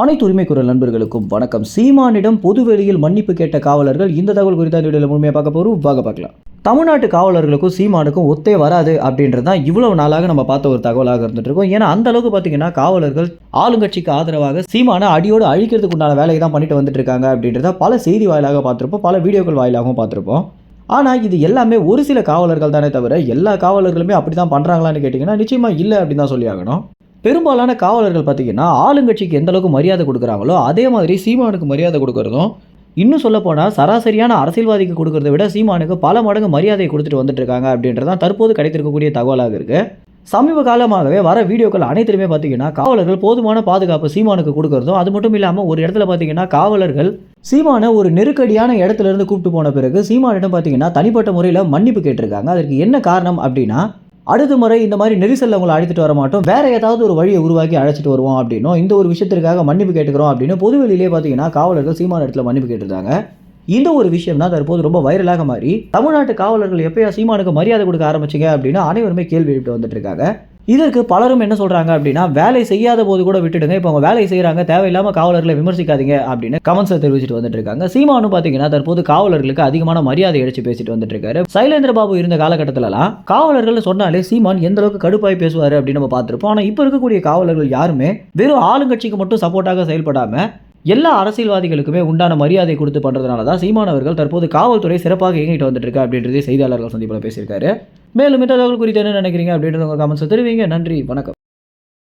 அனைத்து உரிமை குரல் நண்பர்களுக்கும் வணக்கம். சீமானிடம் பொதுவெளியில் மன்னிப்பு கேட்ட காவலர்கள் இந்த தகவல் குறித்த வீடியோவில் முழுமையாக பார்க்க போகிறோம் வாங்க பார்க்கலாம். தமிழ்நாட்டு காவலர்களுக்கும் சீமானுக்கும் ஒத்தே வராது அப்படின்றது தான் இவ்வளவு நாளாக நம்ம பார்த்த ஒரு தகவலாக இருந்துட்டு இருக்கோம். ஏன்னா அந்த அளவுக்கு பார்த்தீங்கன்னா காவலர்கள் ஆளுங்கட்சிக்கு ஆதரவாக சீமானை அடியோடு அழிக்கிறதுக்கு உண்டான வேலையை தான் பண்ணிட்டு வந்துட்டு இருக்காங்க அப்படின்றத பல செய்தி வாயிலாக பார்த்துருப்போம். பல வீடியோக்கள் வாயிலாகவும் பார்த்துருப்போம். ஆனால் இது எல்லாமே ஒரு சில காவலர்கள் தானே தவிர எல்லா காவலர்களுமே அப்படி தான் பண்ணுறாங்களான்னு கேட்டிங்கன்னா நிச்சயமாக இல்லை அப்படின்னு தான் சொல்லி ஆகணும். பெரும்பாலான காவலர்கள் பார்த்தீங்கன்னா ஆளுங்கட்சிக்கு எந்த அளவுக்கு மரியாதை கொடுக்குறாங்களோ அதே மாதிரி சீமானுக்கு மரியாதை கொடுக்குறதும் இன்னும் சொல்லப்போனால் சராசரியான அரசியல்வாதிக்கு கொடுக்கறத விட சீமானுக்கு பல மடங்கு மரியாதை கொடுத்துட்டு வந்துட்டு இருக்காங்க அப்படின்றதான் தற்போது கிடைத்திருக்கக்கூடிய தகவலாக இருக்குது சமீப காலமாகவே வர வீடியோக்கள் அனைத்துலையுமே பார்த்தீங்கன்னா காவலர்கள் போதுமான பாதுகாப்பு சீமானுக்கு கொடுக்குறதும் அது மட்டும் இல்லாமல் ஒரு இடத்துல பார்த்தீங்கன்னா காவலர்கள் சீமானை ஒரு நெருக்கடியான இடத்துல இருந்து கூப்பிட்டு போன பிறகு சீமானிடம் பார்த்தீங்கன்னா தனிப்பட்ட முறையில் மன்னிப்பு கேட்டிருக்காங்க. அதற்கு என்ன காரணம் அப்படின்னா அடுத்த முறை இந்த மாதிரி நெரிசலில் உங்களை அழைத்துட்டு வர மாட்டோம். வேற ஏதாவது ஒரு வழியை உருவாக்கி அழைச்சிட்டு வருவோம் அப்படின்னும் இந்த ஒரு விஷயத்திற்காக மன்னிப்பு கேட்டுக்கிறோம் அப்படின்னு பொதுவெளியிலே பார்த்தீங்கன்னா காவலர்கள் சீமான இடத்துல மன்னிப்பு கேட்டிருந்தாங்க இந்த ஒரு விஷயம் தான் தற்போது ரொம்ப வைரலாக மாறி தமிழ்நாட்டு காவலர்கள் எப்பயா சீமானுக்கு மரியாதை கொடுக்க ஆரம்பிச்சிங்க அப்படின்னு அனைவருமே கேள்வி எழுப்பிட்டு வந்துட்டு இருக்காங்க. இதற்கு பலரும் என்ன சொல்கிறாங்க அப்படின்னா வேலை செய்யாத போது கூட விட்டுடுங்க. இப்போ அவங்க வேலை செய்கிறாங்க தேவையில்லாமல் காவலர்களை விமர்சிக்காதீங்க. அப்படின்னு கமெண்ட்ஸை தெரிவிச்சுட்டு வந்துட்டு இருக்காங்க சீமானும் பார்த்தீங்கன்னா தற்போது காவலர்களுக்கு அதிகமான மரியாதை அடிச்சு பேசிட்டு வந்துட்டு இருக்காரு சைலேந்திர பாபு இருந்த காலகட்டத்திலலாம் காவலர்கள் சொன்னாலே சீமான் எந்த அளவுக்கு கடுப்பாய் பேசுவார்? அப்படின்னு நம்ம பார்த்துருப்போம். ஆனால் இப்போ இருக்கக்கூடிய காவலர்கள் யாருமே வெறும் ஆளுங்கட்சிக்கு மட்டும் சப்போர்ட்டாக செயல்படாமல் எல்லா அரசியல்வாதிகளுக்குமே உண்டான மரியாதை கொடுத்து பண்ணுறதுனால தான் சீமானவர்கள் தற்போது காவல்துறை சிறப்பாக இயங்கிட்டு வந்துட்டு இருக்கா அப்படின்றதே செய்தியாளர்கள் சந்திப்பில் பேசியிருக்காரு. மேலும் இந்த தகவல் குறித்து என்ன நினைக்கிறீங்க அப்படின்றத உங்கள் கமெண்ட்ஸ் தெரிவிங்க. நன்றி வணக்கம்.